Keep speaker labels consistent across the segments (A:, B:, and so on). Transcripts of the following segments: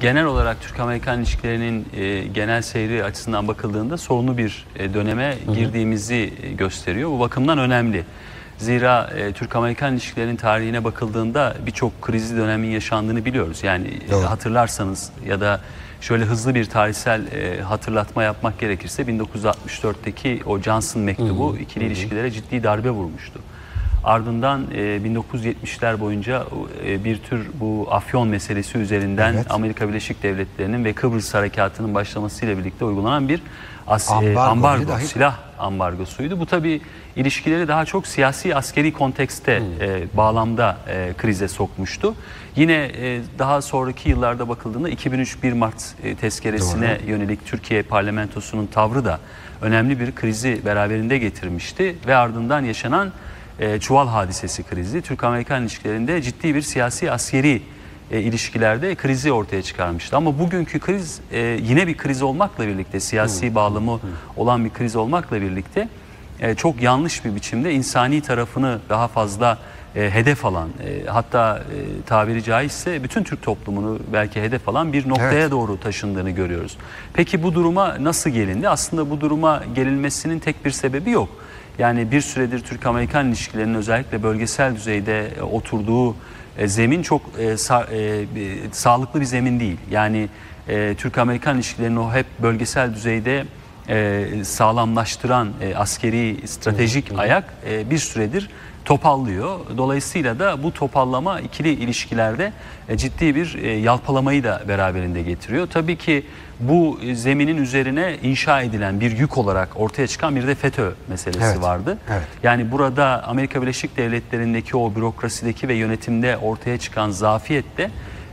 A: Genel olarak Türk-Amerikan ilişkilerinin e, genel seyri açısından bakıldığında sorunlu bir e, döneme girdiğimizi e, gösteriyor. Bu bakımdan önemli. Zira e, Türk-Amerikan ilişkilerinin tarihine bakıldığında birçok krizli dönemin yaşandığını biliyoruz. Yani e,
B: Doğru.
A: hatırlarsanız ya da şöyle hızlı bir tarihsel e, hatırlatma yapmak gerekirse 1964'teki o Johnson mektubu ikili ilişkilere ciddi darbe vurmuştu. Ardından e, 1970'ler boyunca e, bir tür bu afyon meselesi üzerinden
B: Evet.
A: Amerika Birleşik Devletleri'nin ve Kıbrıs Harekatının başlamasıyla birlikte uygulanan bir as- e,
B: Ambargo
A: ambargo,
B: dahi-
A: silah ambargosuydu. Bu tabi ilişkileri daha çok siyasi askeri kontekste
B: Hmm.
A: e, bağlamda e, krize sokmuştu. Yine e, daha sonraki yıllarda bakıldığında 2003 1 Mart e, tezkeresine yönelik Türkiye parlamentosunun tavrı da önemli bir krizi beraberinde getirmişti ve ardından yaşanan e, çuval hadisesi krizi Türk-Amerikan ilişkilerinde ciddi bir siyasi askeri e, ilişkilerde krizi ortaya çıkarmıştı. Ama bugünkü kriz e, yine bir kriz olmakla birlikte siyasi bağlamı olan bir kriz olmakla birlikte e, çok yanlış bir biçimde insani tarafını daha fazla e, hedef alan e, hatta e, tabiri caizse bütün Türk toplumunu belki hedef alan bir noktaya
B: Evet.
A: doğru taşındığını görüyoruz. Peki bu duruma nasıl gelindi? Aslında bu duruma gelinmesinin tek bir sebebi yok. Yani bir süredir Türk-Amerikan ilişkilerinin özellikle bölgesel düzeyde e, oturduğu e, zemin çok e, sağlıklı bir zemin değil. Yani Türk-Amerikan ilişkilerini o hep bölgesel düzeyde e, sağlamlaştıran e, askeri stratejik ayak e, bir süredir topallıyor. Dolayısıyla da bu topallama ikili ilişkilerde e, ciddi bir e, yalpalamayı da beraberinde getiriyor. Tabii ki bu zeminin üzerine inşa edilen bir yük olarak ortaya çıkan bir de FETÖ meselesi
B: Evet,
A: vardı.
B: evet.
A: Yani burada Amerika Birleşik Devletleri'ndeki o bürokrasideki ve yönetimde ortaya çıkan zafiyette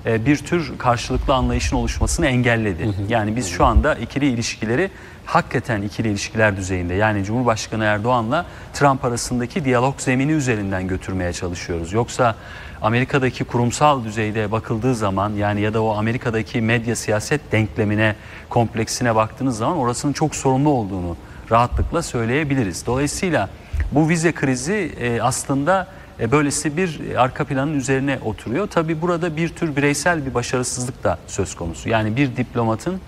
A: e, bir tür karşılıklı anlayışın oluşmasını engelledi. Yani biz şu anda ikili ilişkileri hakikaten ikili ilişkiler düzeyinde yani Cumhurbaşkanı Erdoğan'la Trump arasındaki diyalog zemini üzerinden götürmeye çalışıyoruz. Yoksa Amerika'daki kurumsal düzeyde bakıldığı zaman yani ya da o Amerika'daki medya siyaset denklemine, kompleksine baktığınız zaman orasının çok sorunlu olduğunu rahatlıkla söyleyebiliriz. Dolayısıyla bu vize krizi e, aslında e, böylesi bir arka planın üzerine oturuyor. Tabi burada bir tür bireysel bir başarısızlık da söz konusu. Yani bir diplomatın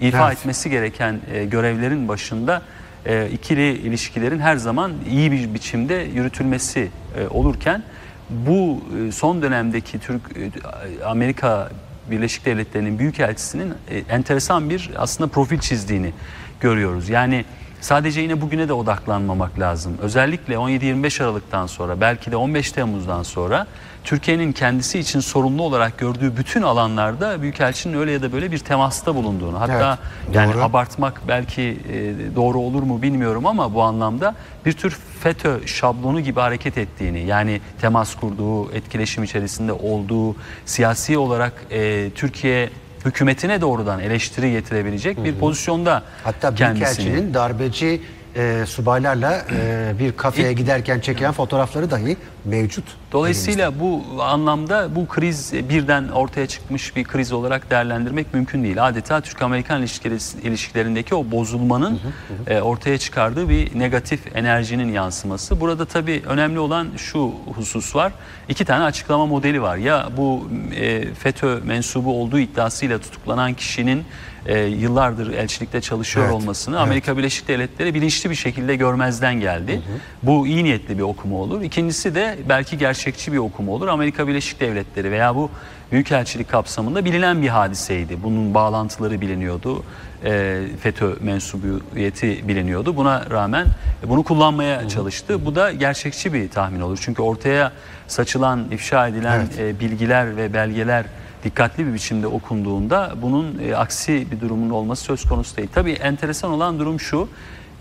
A: ifa
B: Evet.
A: etmesi gereken e, görevlerin başında e, ikili ilişkilerin her zaman iyi bir biçimde yürütülmesi e, olurken bu e, son dönemdeki Türk e, Amerika Birleşik Devletleri'nin büyükelçisinin e, enteresan bir aslında profil çizdiğini görüyoruz. Yani sadece yine bugüne de odaklanmamak lazım. Özellikle 17-25 Aralık'tan sonra belki de 15 Temmuz'dan sonra Türkiye'nin kendisi için sorumlu olarak gördüğü bütün alanlarda Büyükelçinin öyle ya da böyle bir temasta bulunduğunu hatta
B: Evet,
A: yani
B: doğru.
A: abartmak belki e, doğru olur mu bilmiyorum ama bu anlamda bir tür FETÖ şablonu gibi hareket ettiğini yani temas kurduğu, etkileşim içerisinde olduğu, siyasi olarak e, Türkiye hükümetine doğrudan eleştiri getirebilecek bir pozisyonda
B: Hatta
A: kendisini.
B: Büyükelçinin darbeci e, subaylarla e, bir kafeye giderken çekilen fotoğrafları dahi mevcut.
A: Dolayısıyla bu anlamda bu kriz birden ortaya çıkmış bir kriz olarak değerlendirmek mümkün değil. Adeta Türk-Amerikan ilişkileri- ilişkilerindeki o bozulmanın e, ortaya çıkardığı bir negatif enerjinin yansıması. Burada tabii önemli olan şu husus var. İki tane açıklama modeli var. Ya bu e, FETÖ mensubu olduğu iddiasıyla tutuklanan kişinin e, yıllardır elçilikte çalışıyor
B: Evet,
A: olmasını
B: evet.
A: Amerika Birleşik Devletleri bilinçli bir şekilde görmezden geldi. Bu iyi niyetli bir okuma olur. İkincisi de belki gerçekçi bir okuma olur. Amerika Birleşik Devletleri veya bu büyükelçilik kapsamında bilinen bir hadiseydi. Bunun bağlantıları biliniyordu. E, FETÖ mensubiyeti biliniyordu. Buna rağmen bunu kullanmaya çalıştı. Bu da gerçekçi bir tahmin olur. Çünkü ortaya saçılan, ifşa edilen e, bilgiler ve belgeler dikkatli bir biçimde okunduğunda bunun e, aksi bir durumun olması söz konusu değil. Tabii enteresan olan durum şu.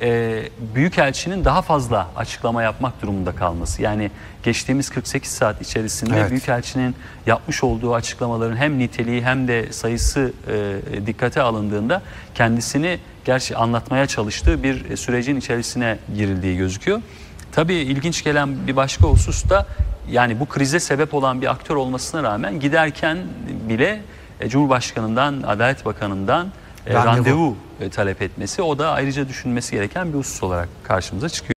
A: E, Büyükelçinin daha fazla açıklama yapmak durumunda kalması. Yani geçtiğimiz 48 saat içerisinde
B: Evet.
A: Büyükelçinin yapmış olduğu açıklamaların hem niteliği hem de sayısı e, dikkate alındığında kendisini gerçi anlatmaya çalıştığı bir e, sürecin içerisine girildiği gözüküyor. Tabii ilginç gelen bir başka husus da yani bu krize sebep olan bir aktör olmasına rağmen giderken bile e, Cumhurbaşkanı'ndan, Adalet Bakanı'ndan e,
B: Randevu.
A: randevu e, talep etmesi o da ayrıca düşünmesi gereken bir husus olarak karşımıza çıkıyor.